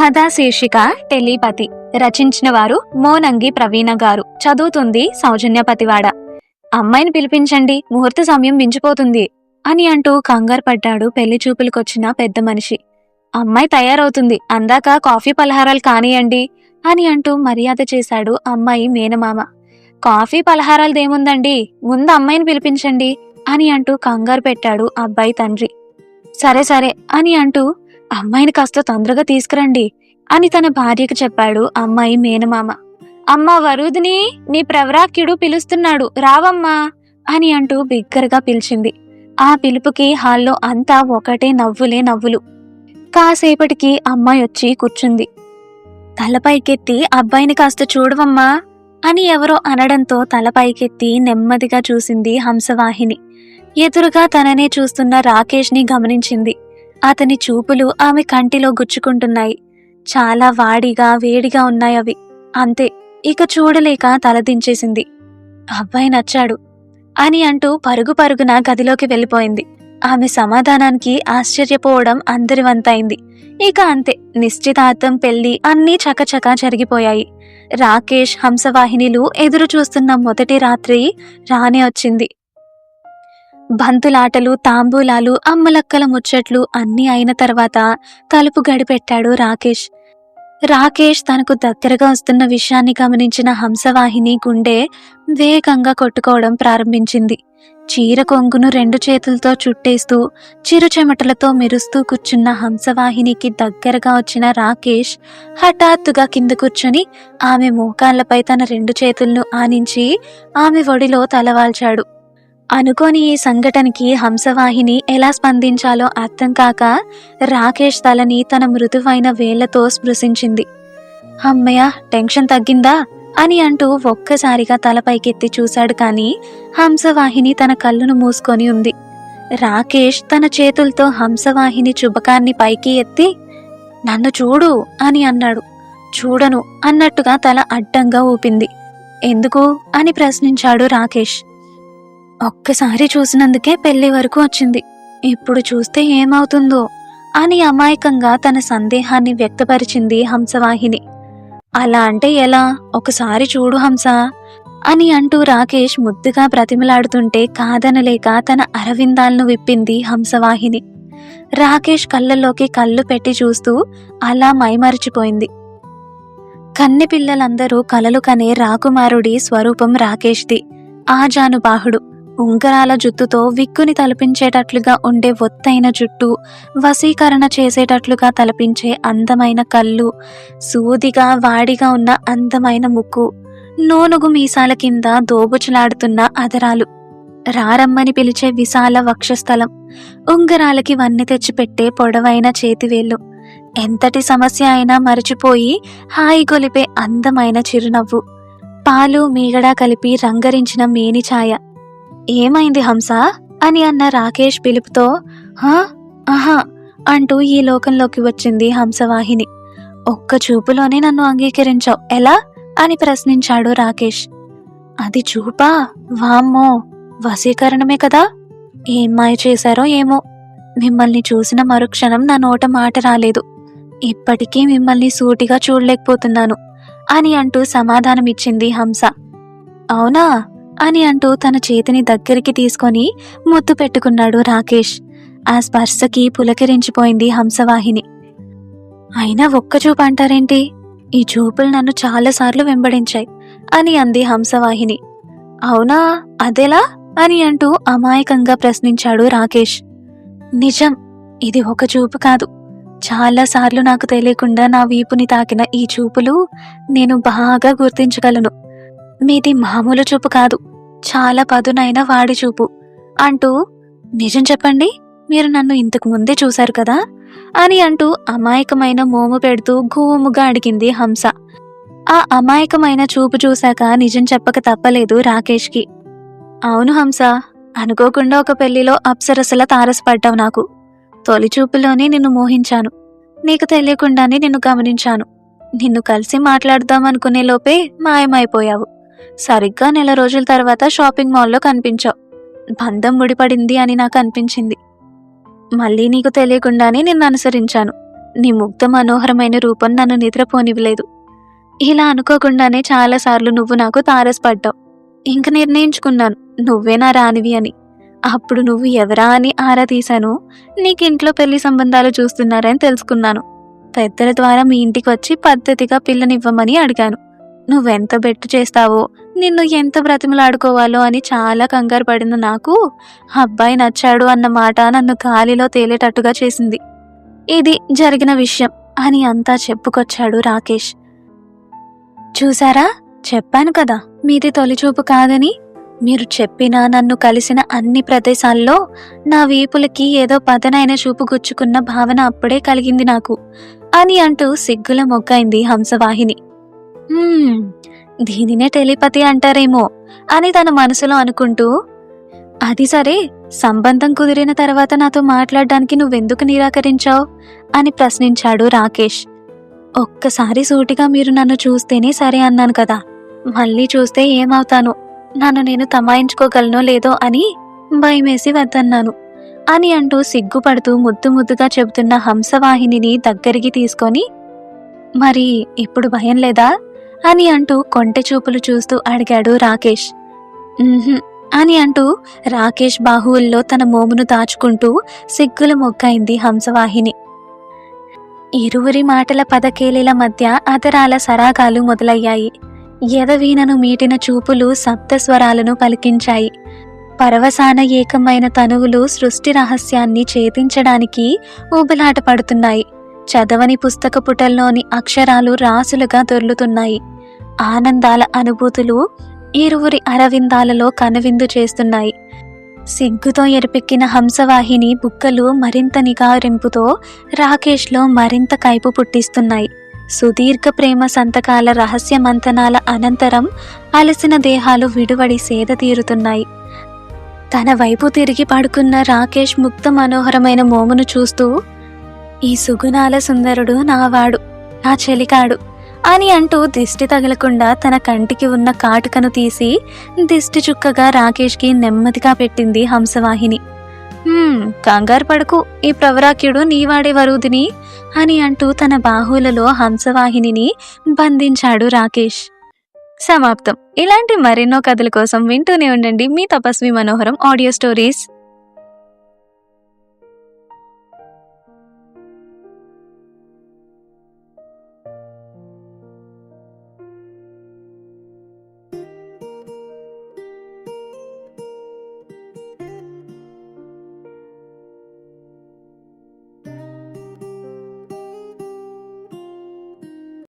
కథా శీర్షిక టెలిపతి. రచించిన వారు మోనంగి ప్రవీణ గారు. చదువుతుంది సౌజన్య పతివాడ. అమ్మాయిని పిలిపించండి ముహూర్త సమయం మించిపోతుంది అని అంటూ కంగారు పడ్డాడు పెళ్ళి చూపులకొచ్చిన పెద్ద మనిషి. అమ్మాయి తయారవుతుంది అందాక కాఫీ పలహారాలు కానియండి అని అంటూ మర్యాద చేశాడు అమ్మాయి మేనమామ. కాఫీ పలహారాలదేముందండి ముందు అమ్మాయిని పిలిపించండి అని అంటూ కంగారు పెట్టాడు అబ్బాయి తండ్రి. సరే సరే అని అంటూ అమ్మాయిని కాస్త తొందరగా తీసుకురండి అని తన భార్యకు చెప్పాడు అమ్మాయి మేనమామ. అమ్మ వరుదిని నీ ప్రవరాక్యుడు పిలుస్తున్నాడు రావమ్మా అని అంటూ బిగ్గరగా పిలిచింది. ఆ పిలుపుకి హాల్లో అంతా ఒకటే నవ్వులే నవ్వులు. కాసేపటికి అమ్మాయి వచ్చి కూర్చుంది. తలపైకెత్తి అబ్బాయిని కాస్త చూడవమ్మా అని ఎవరో అనడంతో తలపైకెత్తి నెమ్మదిగా చూసింది హంసవాహిని. ఎదురుగా తననే చూస్తున్న రాకేష్ని గమనించింది. అతని చూపులు ఆమె కంటిలో గుచ్చుకుంటున్నాయి. చాలా వాడిగా వేడిగా ఉన్నాయి అవి. అంతే ఇక చూడలేక తలదించేసింది అబ్బాయి నచ్చాడు అని అంటూ పరుగు పరుగున గదిలోకి వెళ్ళిపోయింది. ఆమె సమాధానానికి ఆశ్చర్యపోవడం అందరి వంతైంది ఇక అంతే నిశ్చితార్థం పెళ్ళి అన్నీ చకచకా జరిగిపోయాయి. రాకేష్ హంసవాహినిలు ఎదురు చూస్తున్న మొదటి రాత్రి రానే వచ్చింది. బంతులాటలు తాంబూలాలు అమ్మలక్కల ముచ్చట్లు అన్నీ అయిన తర్వాత తలుపు గడిపెట్టాడు రాకేష్. రాకేష్ తనకు దగ్గరగా వస్తున్న విషయాన్ని గమనించిన హంసవాహిని గుండె వేగంగా కొట్టుకోవడం ప్రారంభించింది. చీర కొంగును రెండు చేతులతో చుట్టేస్తూ చిరు చెమటలతో మెరుస్తూ కూర్చున్న హంసవాహినికి దగ్గరగా వచ్చిన రాకేష్ హఠాత్తుగా కింద కూర్చొని ఆమె మోకాళ్ళపై తన రెండు చేతులను ఆనించి ఆమె ఒడిలో తలవాల్చాడు. అనుకోని ఈ సంఘటనకి హంసవాహిని ఎలా స్పందించాలో అర్థం కాక రాకేష్ తలని తన మృదువైన వేళ్ళతో స్పృశించింది. అమ్మయ్య టెన్షన్ తగ్గిందా? అని అంటూ ఒక్కసారిగా తలపైకెత్తి చూశాడు కానీ హంసవాహిని తన కళ్ళును మూసుకొని ఉంది. రాకేష్ తన చేతులతో హంసవాహిని చుబకాన్ని పైకి ఎత్తి నన్ను చూడు అని అన్నాడు. చూడను అన్నట్టుగా తల అడ్డంగా ఊపింది. ఎందుకు? అని ప్రశ్నించాడు రాకేష్. ఒక్కసారి చూసినందుకే పెళ్ళి వరకు వచ్చింది. ఇప్పుడు చూస్తే ఏమవుతుందో అని అమాయకంగా తన సందేహాన్ని వ్యక్తపరిచింది హంసవాహిని. అలా అంటే ఎలా? ఒకసారి చూడు హంస అని అంటూ రాకేష్ ముద్దుగా బ్రతిమలాడుతుంటే కాదనలేక తన అరవిందాలను విప్పింది హంసవాహిని. రాకేష్ కళ్ళల్లోకి కళ్ళు పెట్టి చూస్తూ అలా మైమరిచిపోయింది. కన్నె పిల్లలందరూ కలలు కనే రాకుమారుడి స్వరూపం రాకేష్ది ఆజానుబాహుడు. ఉంగరాల జుత్తుతో విక్కుని తలపించేటట్లుగా ఉండే ఒత్తైన జుట్టు వశీకరణ చేసేటట్లుగా తలపించే అందమైన కళ్ళు సూదిగా వాడిగా ఉన్న అందమైన ముక్కు నూనుగు మీసాల కింద దోబుచులాడుతున్న అదరాలు. రారమ్మని పిలిచే విశాల వక్షస్థలం ఉంగరాలకి వన్నె తెచ్చిపెట్టే పొడవైన చేతివేళ్ళు. ఎంతటి సమస్య అయినా మరచిపోయి హాయిగొలిపే అందమైన చిరునవ్వు. పాలు మీగడ కలిపి రంగరించిన మేని ఛాయ ఏమైంది హంస? అని అన్న రాకేష్ పిలుపుతో హా? ఆహా అంటూ ఈ లోకంలోకి వచ్చింది హంసవాహిని ఒక్క చూపులోనే నన్ను అంగీకరించావు ఎలా? అని ప్రశ్నించాడు రాకేష్. అది చూపా? వామ్మో! వశీకరణమే కదా? ఏం మాయ చేశారో ఏమో? మిమ్మల్ని చూసిన మరుక్షణం నా నోట మాట రాలేదు. ఇప్పటికీ మిమ్మల్ని సూటిగా చూడలేకపోతున్నాను అని అంటూ సమాధానమిచ్చింది హంస. అవునా? అని అంటూ తన చేతిని దగ్గరికి తీసుకొని ముద్దు పెట్టుకున్నాడు రాకేష్. ఆ స్పర్శకి పులకరించిపోయింది హంసవాహిని. అయినా ఒక్క చూపు అంటారేంటి? ఈ చూపులు నన్ను చాలాసార్లు వెంబడించాయి అని అంది హంసవాహిని. అవునా? అదెలా? అని అంటూ అమాయకంగా ప్రశ్నించాడు రాకేష్. నిజం ఇది ఒక చూపు కాదు. చాలాసార్లు నాకు తెలియకుండా నా వీపుని తాకిన ఈ చూపులు నేను బాగా గుర్తించగలను. మీది మామూలు చూపు కాదు. చాలా పదునైన వాడి చూపు. అంటూ నిజం చెప్పండి మీరు నన్ను ఇంతకు ముందే చూశారు కదా? అని అంటూ అమాయకమైన మోము పెడుతూ గోముగా అడిగింది హంస. ఆ అమాయకమైన చూపు చూశాక నిజం చెప్పక తప్పలేదు రాకేష్కి. అవును హంస అనుకోకుండా ఒక పెళ్ళిలో అప్సరసల తారసపడ్డావు నాకు. తొలి చూపులోనే నిన్ను మోహించాను. నీకు తెలియకుండానే నిన్ను గమనించాను. నిన్ను కలిసి మాట్లాడదామనుకునే లోపే మాయమైపోయావు. సరిగ్గా నెల రోజుల తర్వాత షాపింగ్ మాల్లో కనిపించావు. బంధం ముడిపడింది అని నాకు అనిపించింది. మళ్ళీ నీకు తెలియకుండానే నిన్ను అనుసరించాను. నీ ముగ్ధ మనోహరమైన రూపం నన్ను నిద్రపోనివ్వలేదు. ఇలా అనుకోకుండానే చాలాసార్లు నువ్వు నాకు తారసపడ్డావు. ఇంక నిర్ణయించుకున్నాను నువ్వే నా రానివి అని. అప్పుడు నువ్వు ఎవరా అని ఆరా తీశాను. నీకు ఇంట్లో పెళ్ళి సంబంధాలు చూస్తున్నారని తెలుసుకున్నాను. పెద్దల ద్వారా మీ ఇంటికి వచ్చి పద్ధతిగా పిల్లనివ్వమని అడిగాను. నువ్వెంత బెట్టు చేస్తావో నిన్ను ఎంత బ్రతిమలాడుకోవాలో అని చాలా కంగారు పడిన నాకు. అబ్బాయి నచ్చాడు అన్న మాట నన్ను గాలిలో తేలేటట్టుగా చేసింది. ఇది జరిగిన విషయం అని అంతా చెప్పుకొచ్చాడు రాకేష్. చూసారా? చెప్పాను కదా మీది తొలిచూపు కాదని. మీరు చెప్పిన నన్ను కలిసిన అన్ని ప్రదేశాల్లో నా వీపులకి ఏదో పదనైన చూపు గుచ్చుకున్న భావన అప్పుడే కలిగింది నాకు. అని అంటూ సిగ్గుల మొగ్గైంది హంసవాహిని. దీనినే టెలిపతి అంటారేమో అని తన మనసులో అనుకుంటూ అది సరే సంబంధం కుదిరిన తర్వాత నాతో మాట్లాడడానికి నువ్వెందుకు నిరాకరించావు? అని ప్రశ్నించాడు రాకేష్. ఒక్కసారి సూటిగా మీరు నన్ను చూస్తేనే సరే అన్నాను కదా. మళ్ళీ చూస్తే ఏమవుతాను? నన్ను నేను తమాయించుకోగలనో లేదో అని భయమేసి వద్దన్నాను. అని అంటూ సిగ్గుపడుతూ ముద్దు ముద్దుగా చెబుతున్న హంసవాహినిని దగ్గరికి తీసుకొని మరి ఇప్పుడు భయం లేదా? అని అంటూ కొంటె చూపులు చూస్తూ అడిగాడు రాకేష్. అని అంటూ రాకేష్ బాహువుల్లో తన మోమును దాచుకుంటూ సిగ్గుల మొగ్గైంది హంసవాహిని. ఇరువురి మాటల పదకేలీల మధ్య అదరాల సరాగాలు మొదలయ్యాయి. ఎదవీనను మీటిన చూపులు సప్తస్వరాలను పలికించాయి. పరవసాన ఏకమైన తనువులు సృష్టి రహస్యాన్ని ఛేదించడానికి ఊబలాట పడుతున్నాయి చదవని పుస్తక పుటల్లోని అక్షరాలు రాసులుగా దొర్లుతున్నాయి. ఆనందాల అనుభూతులు ఇరువురి అరవిందాలలో కనువిందు చేస్తున్నాయి. సిగ్గుతో ఎరిపెక్కిన హంసవాహిని బుక్కలు మరింత నిగారింపుతో రాకేష్లో మరింత కైపు పుట్టిస్తున్నాయి. సుదీర్ఘ ప్రేమ సంతకాల రహస్య మంతనాల అనంతరం అలసిన దేహాలు విడువడి సేద తీరుతున్నాయి. తన వైపు తిరిగి పడుకున్న రాకేష్ ముక్త మనోహరమైన మోమును చూస్తూ ఈ సుగుణాల సుందరుడు నావాడు నా చెలికాడు అని అంటూ దిష్టి తగలకుండా తన కంటికి ఉన్న కాటుకను తీసి దిష్టి చుక్కగా రాకేష్కి నెమ్మదిగా పెట్టింది హంసవాహిని. కంగారు పడకు ఈ ప్రవరాక్యుడు నీవాడే వరుదిని అని అంటూ తన బాహువులలో హంసవాహినిని బంధించాడు రాకేష్. సమాప్తం. ఇలాంటి మరెన్నో కథల కోసం వింటూనే ఉండండి మీ తపస్వి మనోహరం ఆడియో స్టోరీస్.